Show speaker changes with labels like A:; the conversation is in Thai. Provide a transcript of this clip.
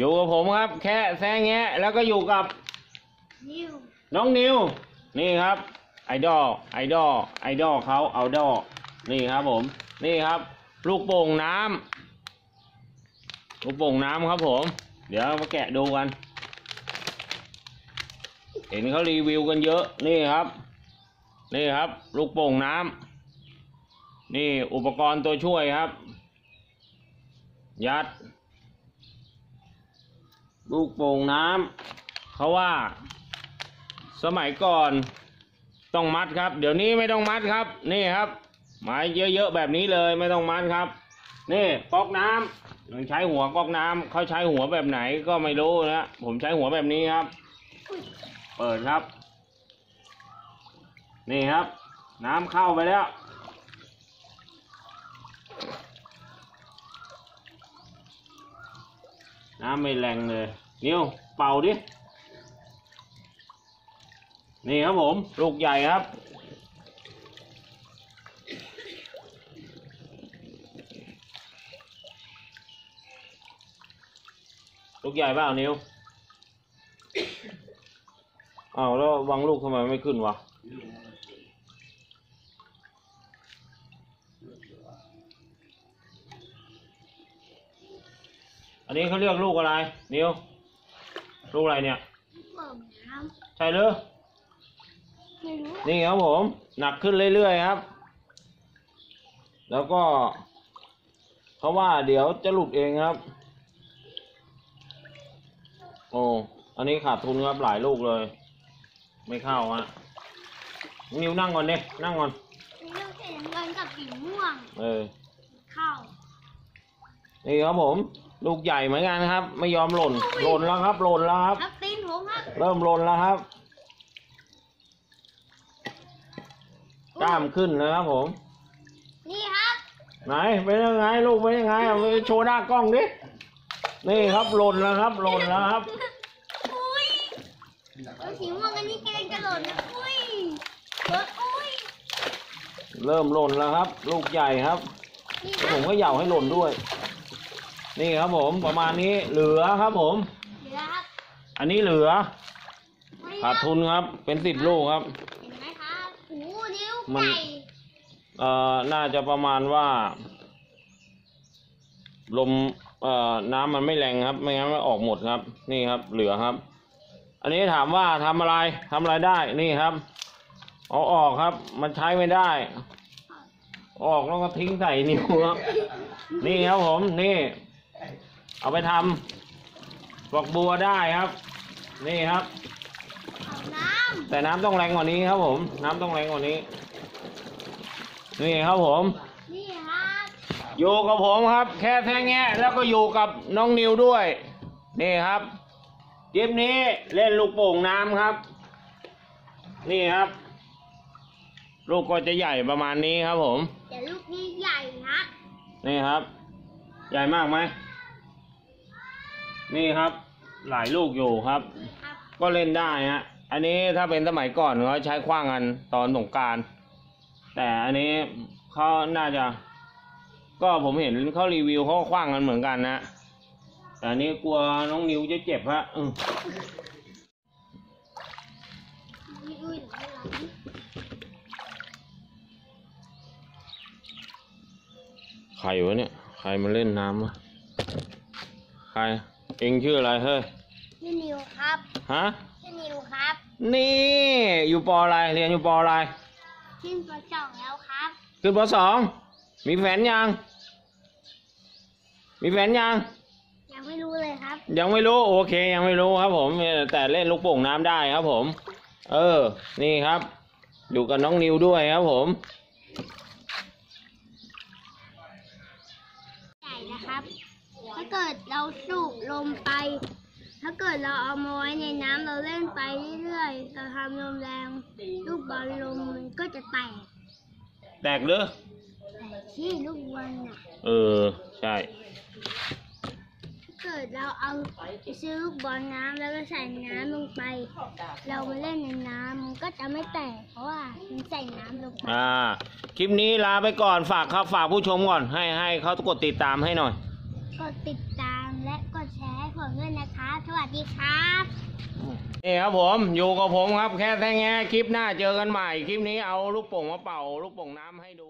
A: อยู่กับผมครับ แค่แซงแงะแล้วก็อยู่กับ
B: นิว
A: น้องนิว นี่ครับ ไอดอลไอดอลไอดอลเขาเอาดอลนี่ครับผม นี่ครับ ลูกโป่งน้ำลูกโป่งน้ำครับผม เดี๋ยวมาแกะดูกัน เห็นเขารีวิวกันเยอะนี่ครับ นี่ครับ ลูกโป่งน้ำนี่อุปกรณ์ตัวช่วยครับ ยัด ลูกโป่งน้ำเขาว่า สมัยก่อนต้องมัดครับ เดี๋ยวนี้ไม่ต้องมัดครับ นี่ครับไม้เยอะๆแบบนี้เลยไม่ต้องมัดครับ นี่ก๊อกน้ำมันใช้หัวก๊อกน้ำเขาใช้หัวแบบไหนก็ไม่รู้นะผมใช้หัวแบบนี้ครับ เปิดครับ นี่ครับ น้ำเข้าไปแล้ว น้ำไม่แรงเลยนิ้วเป่าดิ นี่ครับผม ลูกใหญ่ครับ ลูกใหญ่เปล่านิ้วอ้าวแล้ววางลูกทำไมไม่ขึ้นวะ อันนี้เขาเรียกลูกอะไร นิ้วลูกอะไรเนี่ย
B: เปิดน้
A: ใช่หรือำ
B: ไม่รู้
A: นี่ครับผมหนักขึ้นเรื่อยๆครับ แล้วก็เขาว่าเดี๋ยวจะหลุดเองครับ โอ้อันนี้ขาดทุนครับหลายลูกเลย ไม่เข้าฮะนิวนั่งก่อนดินั่งก่อน
B: มีเรื่องสีน้ำเงินกับสีม่วง
A: เออ
B: เข้า
A: นี่ครับผม ลูกใหญ่เหมือนกันครับ ไม่ยอมหล่น หล่นแล้วครับ หล่นแล้วครับ
B: ครับตีนผมครับ
A: เริ่มหล่นแล้วครับ กล้ามขึ้นแล้วครับผม
B: นี่ครับ
A: ไหนเป็นยังไงลูกเป็นยังไงเอาไปโชว์หน้ากล้องดินี่ครับหล่นแล้วครับหล่นแล้วครับ
B: อุ้ยแล้วสีม่วงอันนี้กำลังจะหล่นนะอุ้ยเบิร์ดอุ้ย
A: เริ่มหล่นแล้วครับ ลูกใหญ่ครับ
B: นี่ค
A: ผ
B: รับ
A: มก็เหย่าให้หล่นด้วย นี่ครับผมประมาณนี้เหลือครับผม
B: เดี๋ยวครับ
A: อันนี้เหลือ
B: นี่ค
A: ขา
B: รั
A: ด
B: บ
A: ทุนครับ เป็นสิบลูกครับ
B: เห็นไหมครับโอ้โหนิ้ว
A: มัน
B: ไก่
A: เอ่อน่าจะประมาณว่า ลมเอ่อน้ำมันไม่แรงครับ ไม่งั้นมันออกหมดครับ นี่ครับ เหลือครับ อันนี้ถามว่าทำอะไรทำอะไรได้นี่ครับ เอาออกครับ มันใช้ไม่ได้ ออกแล้วก็ทิ้งใส่นิ้วครับ นี่ครับผมนี่ เอาไปทำฝักบัวได้ครับ นี่ครับ
B: เอาน้
A: แต่น้ำต้องแรงกว่านี้ครับผม น้ำต้องแรงกว่านี้ นี่ครับผมำ
B: นี่ครับ
A: อยู่กับผมครับ แค่แท้แงะแล้วก็อยู่กับน้องนิวด้วย นี่ครับคลิปนี้เล่นลูกโป่งน้ำครับ นี่ครับ ลูกก็จะใหญ่ประมาณนี้ครับผม
B: เดี๋ยวลูกนี้ใหญ่ครับ
A: นี่ครับ ใหญ่มากไหม นี่ครับหลายลูกอยู่ครับ
B: ครับ
A: ก็เล่นได้ฮะอันนี้ถ้าเป็นสมัยก่อนเขาใช้คว้างกันตอนสงกราร แต่อันนี้เขาน่าจะ ก็ผมเห็นเขารีวิวเขาก็คว้างกันเหมือนกันนะแต่อันนี้กลัวน้องนิวจะเจ็บฮะอืม
B: อุ้ยอุ้ยหลังหลัง
A: ใครวะเนี่ย ใครมาเล่นน้ำวะใคร เองชื่ออะไรเฮ้ย
B: พี่นิวครับ
A: ฮะ
B: พี่นิวครับ
A: นี่อยู่ปออะไร เรียนอยู่ปออะไร
B: ขึ้นประจองแล้วครับ
A: ขึ้นปสอง มีแฟนยัง มีแฟนยัง
B: ยังไม่รู้เลยครับ
A: ยังไม่รู้ โอเค ยังไม่รู้ครับผม แต่เล่นลูกโป่งน้ำได้ครับผม เออ นี่ครับ อยู่กับน้องนิวด้วยครับผม
B: ใหญ่นะครับ ถ้าเกิดเราสูบลมไป ถ้าเกิดเราเอามาไว้ในน้ำเราเล่นไปเรื่อยๆเราทำลมแรงลูกบอลลมมันก็จะแตก
A: แตกหรือ
B: แต่ที่ลูกบอลน่ะ
A: เออ ใช่
B: ถ้าเกิดเราเอาไปซื้อลูกบอลน้ำแล้วก็ใส่น้ำลงไป เรามาเล่นในน้ำมันก็จะไม่แตก เพราะว่ามันใส่น้ำลงไป
A: อ่า คลิปนี้ลาไปก่อนฝากครับฝากผู้ชมก่อน ให้ให้เขากดติดตามให้หน่อย
B: กดติดตามและกดแชร์ให้ผมด้วยนะคะ สวัสดีครับ
A: นี่ครับผมอยู่กับผมครับแค่แท้แง่คลิปหน้าเจอกันใหม่ คลิปนี้เอาลูกโป่งมาเป่า ลูกโป่งน้ำให้ดู